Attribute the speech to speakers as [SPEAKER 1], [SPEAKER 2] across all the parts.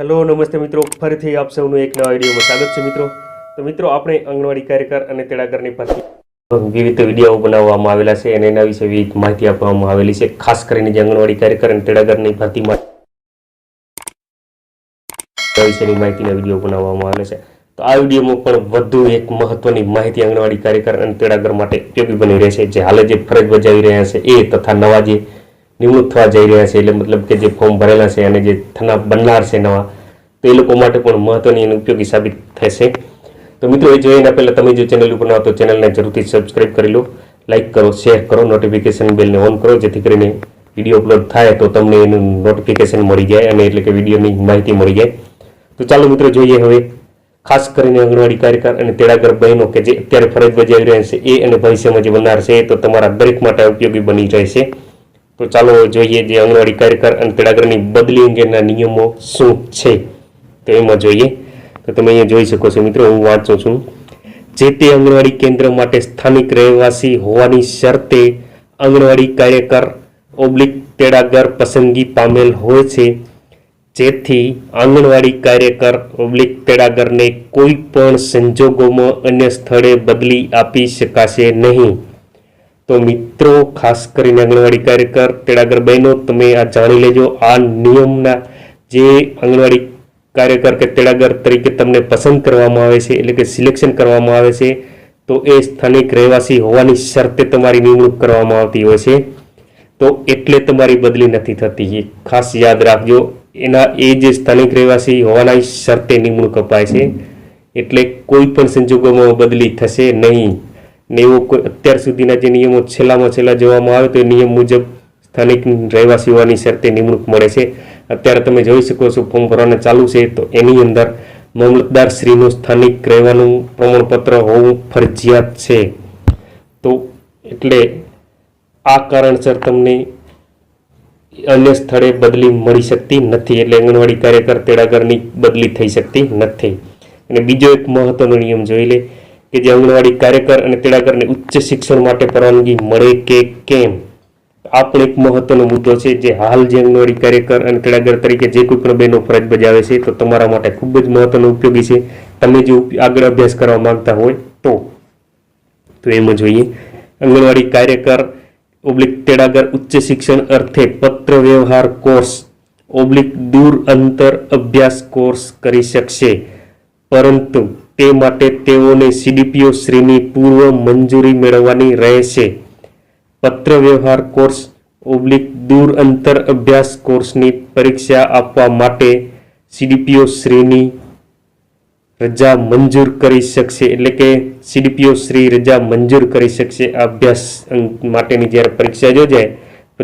[SPEAKER 1] Hello નમસ્તે મિત્રો. ફરીથી આપ સૌનું એક નવા વિડીયોમાં સ્વાગત છે મિત્રો. તો મિત્રો, આપણે આંગણવાડી કાર્યકર અને તેડાગરની ભરતી વિવિધ વીડિયો બનાવવામાં આવેલા છે અને એના વિશે વિવિધ માહિતી આપવામાં આવેલી છે. ખાસ કરીને જે આંગણવાડી કાર્યકર અને તેડાગરની ભરતી વિશેની માહિતીના વીડિયો બનાવવામાં આવેલા છે. તો આ વિડીયોમાં પણ વધુ એક મહત્વની માહિતી આંગણવાડી કાર્યકર અને તેડાગર માટે ઉપયોગી બની રહેશે જે હાલે જે ફરજ બજાવી રહ્યા છે એ તથા નવા જે નિમણૂક થવા જઈ રહ્યા છે, એટલે મતલબ કે જે ફોર્મ ભરેલા છે અને જે થના બનનાર છે નવા, તો એ લોકો માટે પણ મહત્વની અને ઉપયોગી સાબિત થશે. તો મિત્રો, એ જોઈને પહેલાં તમે જો ચેનલ ઉપર નવા તો ચેનલને જરૂરથી સબસ્ક્રાઈબ કરી લો લાઇક કરો શેર કરો નોટિફિકેશન બેલને ઓન કરો, જેથી કરીને વીડિયો અપલોડ થાય તો તમને એનું નોટિફિકેશન મળી જાય અને એટલે કે વિડીયોની માહિતી મળી જાય. તો ચાલો મિત્રો, જોઈએ હવે, ખાસ કરીને આંગણવાડી કાર્યકર અને તેડાગર બહેનો કે જે અત્યારે ફરજ બજાવી રહ્યા છે, એ અને ભવિષ્યમાં જે બનનાર છે તો તમારા દરેક માટે ઉપયોગી બની રહેશે તો ચાલો જોઈએ જે આંગણવાડી કાર્યકર અને તેડાગરની બદલી અંગેના નિયમો શું છે તો એમાં જોઈએ. તો તમે અહીંયા જોઈ શકો છો મિત્રો, હું વાંચું છું. જે તે આંગણવાડી કેન્દ્ર માટે સ્થાનિક રહેવાસી હોવાની શરતે આંગણવાડી કાર્યકર ઓબ્લિક તેડાગર પસંદગી પામેલ હોય છે, જેથી આંગણવાડી કાર્યકર ઓબ્લિક તેડાગરને કોઈ પણ સંજોગોમાં અન્ય સ્થળે બદલી આપી શકાશે નહીં. તો મિત્રો, ખાસ કરીને આંગણવાડી કાર્યકર તેડાગર બહેનો તમે આ જાણી લેજો, આ નિયમના જે આંગણવાડી કાર્યકર કે તેડાગર તરીકે તમને પસંદ કરવામાં આવે છે, એટલે કે સિલેક્શન કરવામાં આવે છે, તો એ સ્થાનિક રહેવાસી હોવાની શરતે તમારી નિમણૂક કરવામાં આવતી હોય છે. તો એટલે તમારી બદલી નથી થતી. ખાસ યાદ રાખજો, એના એ જે સ્થાનિક રહેવાસી હોવાના શરતે નિમણૂક અપાય છે, એટલે કોઈ પણ સંજોગોમાં બદલી થશે નહીં. ને એવો કોઈ અત્યાર સુધીના જે નિયમો છેલ્લામાં છેલ્લા જોવામાં આવે તો એ નિયમ મુજબ સ્થાનિક રહેવાસી હોવાની શરતે નિમણૂક મળે છે. અત્યારે તમે જોઈ શકો છો ફોર્મ ભરવાને ચાલુ છે તો એની અંદર મામલતદાર શ્રીનું સ્થાનિક રહેવાનું પ્રમાણપત્ર હોવું ફરજિયાત છે. તો એટલે આ કારણસર તમને અન્ય સ્થળે બદલી મળી શકતી નથી, એટલે આંગણવાડી કાર્યકર તેડાગરની બદલી થઈ શકતી નથી. અને બીજો એક મહત્વનો નિયમ જોઈ લે કે જે આંગણવાડી કાર્યકર અને તેડાગરને ઉચ્ચ શિક્ષણ માટે પરવાનગી મળે કે કેમ? આ પણ એક મહત્વનો મુદ્દો છે જે હાલ જે આંગણવાડી કાર્યકર અને તેડાગર તરીકે જે કોઈ પણ બહેનો ફરજ બજાવે છે, તો તમારા માટે ખૂબ જ મહત્વનો ઉપયોગી છે. તમે જો આગળ અભ્યાસ કરવા માંગતા હોય તો તો એમાં જોઈએ. આંગણવાડી કાર્યકર ઓબ્લિક તેડાગર ઉચ્ચ શિક્ષણ અર્થે પત્ર વ્યવહાર કોર્સ, ઓબ્લિક દૂર અંતર અભ્યાસ કોર્સ કરી શકશે. પરંતુ તે માટે તેઓને સીડીપીઓ શ્રીની પૂર્વ મંજૂરી મેળવવાની રહેશે. પત્ર વ્યવહાર કોર્સ ઓબ્લિક દૂર અંતર અભ્યાસ કોર્સની પરીક્ષા આપવા માટે સીડીપીઓ શ્રીની રજા મંજૂર કરી શકશે. એટલે કે સીડીપીઓ શ્રી રજા મંજૂર કરી શકશે આ અભ્યાસ માટેની જ્યારે પરીક્ષા યોજાય,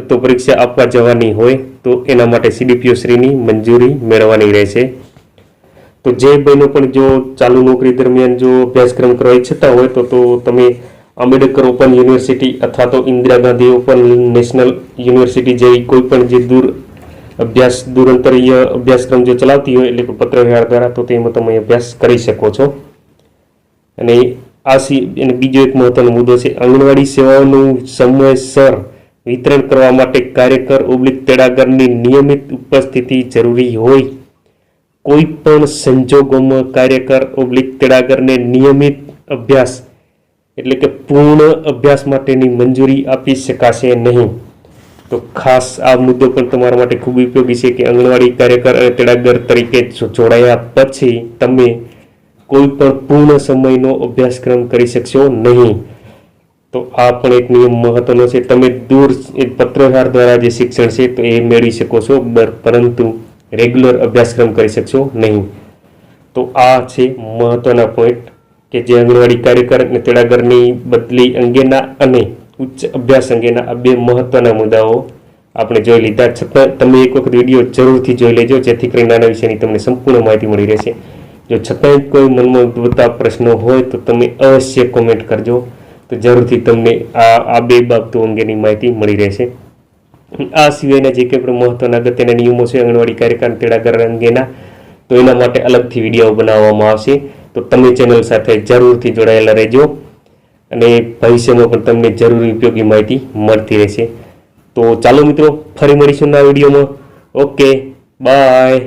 [SPEAKER 1] તો પરીક્ષા આપવા જવાની હોય, તો એના માટે સીડીપીઓ શ્રીની મંજૂરી મેળવવાની રહેશે. તો જે બહેનો પણ જો ચાલુ નોકરી દરમિયાન જો અભ્યાસક્રમ કરવા ઈચ્છતા હોય તો તો તમે આંબેડકર ઓપન યુનિવર્સિટી અથવા તો Indira Gandhi open national university જેવી કોઈ પણ જે દૂર અભ્યાસ દૂરંતરીય અભ્યાસક્રમ જો ચલાવતી હોય એટલે કે પત્ર વ્યવહાર દ્વારા તો તેમાં તમે અભ્યાસ કરી શકો છો. અને આ સી અને બીજો એક મહત્વનો મુદ્દો છે, આંગણવાડી સેવાઓનું સમયસર વિતરણ કરવા માટે કાર્યકર ઓબ્લિક તેડાગરની નિયમિત ઉપસ્થિતિ જરૂરી હોય. કોઈ પણ સંજોગોમાં કાર્યકર ઓબ્લિક તેડાગરને નિયમિત અભ્યાસ, એટલે કે પૂર્ણ અભ્યાસ માટેની મંજૂરી આપી શકાશે નહીં. તો ખાસ આ મુદ્દો પણ તમારા માટે ખૂબ ઉપયોગી છે કે આંગણવાડી કાર્યકર અને તેડાગર તરીકે જોડાયા પછી તમે કોઈ પણ પૂર્ણ સમયનો અભ્યાસક્રમ કરી શકશો નહીં. તો આ પણ એક નિયમ મહત્વનો છે. તમે દૂર પત્રકાર દ્વારા જે શિક્ષણ છે તો એ મેળવી શકો છો, બર- પરંતુ રેગ્યુલર અભ્યાસક્રમ કરી શકશો? નહીં. તો આ છે મહત્વના પોઈન્ટ કે જે આંગણવાડી કાર્યકર અને તેડાગરની બદલી અંગેના અને ઉચ્ચ અભ્યાસ અંગેના આ બે મહત્વના મુદ્દાઓ આપણે જોઈ લીધા. છતાં તમે એક વખત વીડિયો જરૂરથી જોઈ લેજો, જેથી કરીને આના વિશેની તમને સંપૂર્ણ માહિતી મળી રહેશે. જો છતાંય કોઈ મનમાં ઉદ્ભવતા પ્રશ્નો હોય તો તમે અવશ્ય કોમેન્ટ કરજો. તો જરૂરથી તમને આ આ બે બાબતો અંગેની માહિતી મળી રહેશે. આ સિવાયના જે કંઈ પણ મહત્વના અગત્યના નિયમો છે, આંગણવાડી કાર્યક્રમ તેડાગર અંગેના, તો એના માટે અલગથી વીડિયો બનાવવામાં આવશે. તો તમે ચેનલ સાથે જરૂરથી જોડાયેલા રહેજો અને ભવિષ્યમાં પણ તમને જરૂરી ઉપયોગી માહિતી મળતી રહેશે. તો ચાલો મિત્રો, ફરી મળીશું આ વિડીયોમાં. Okay, bye.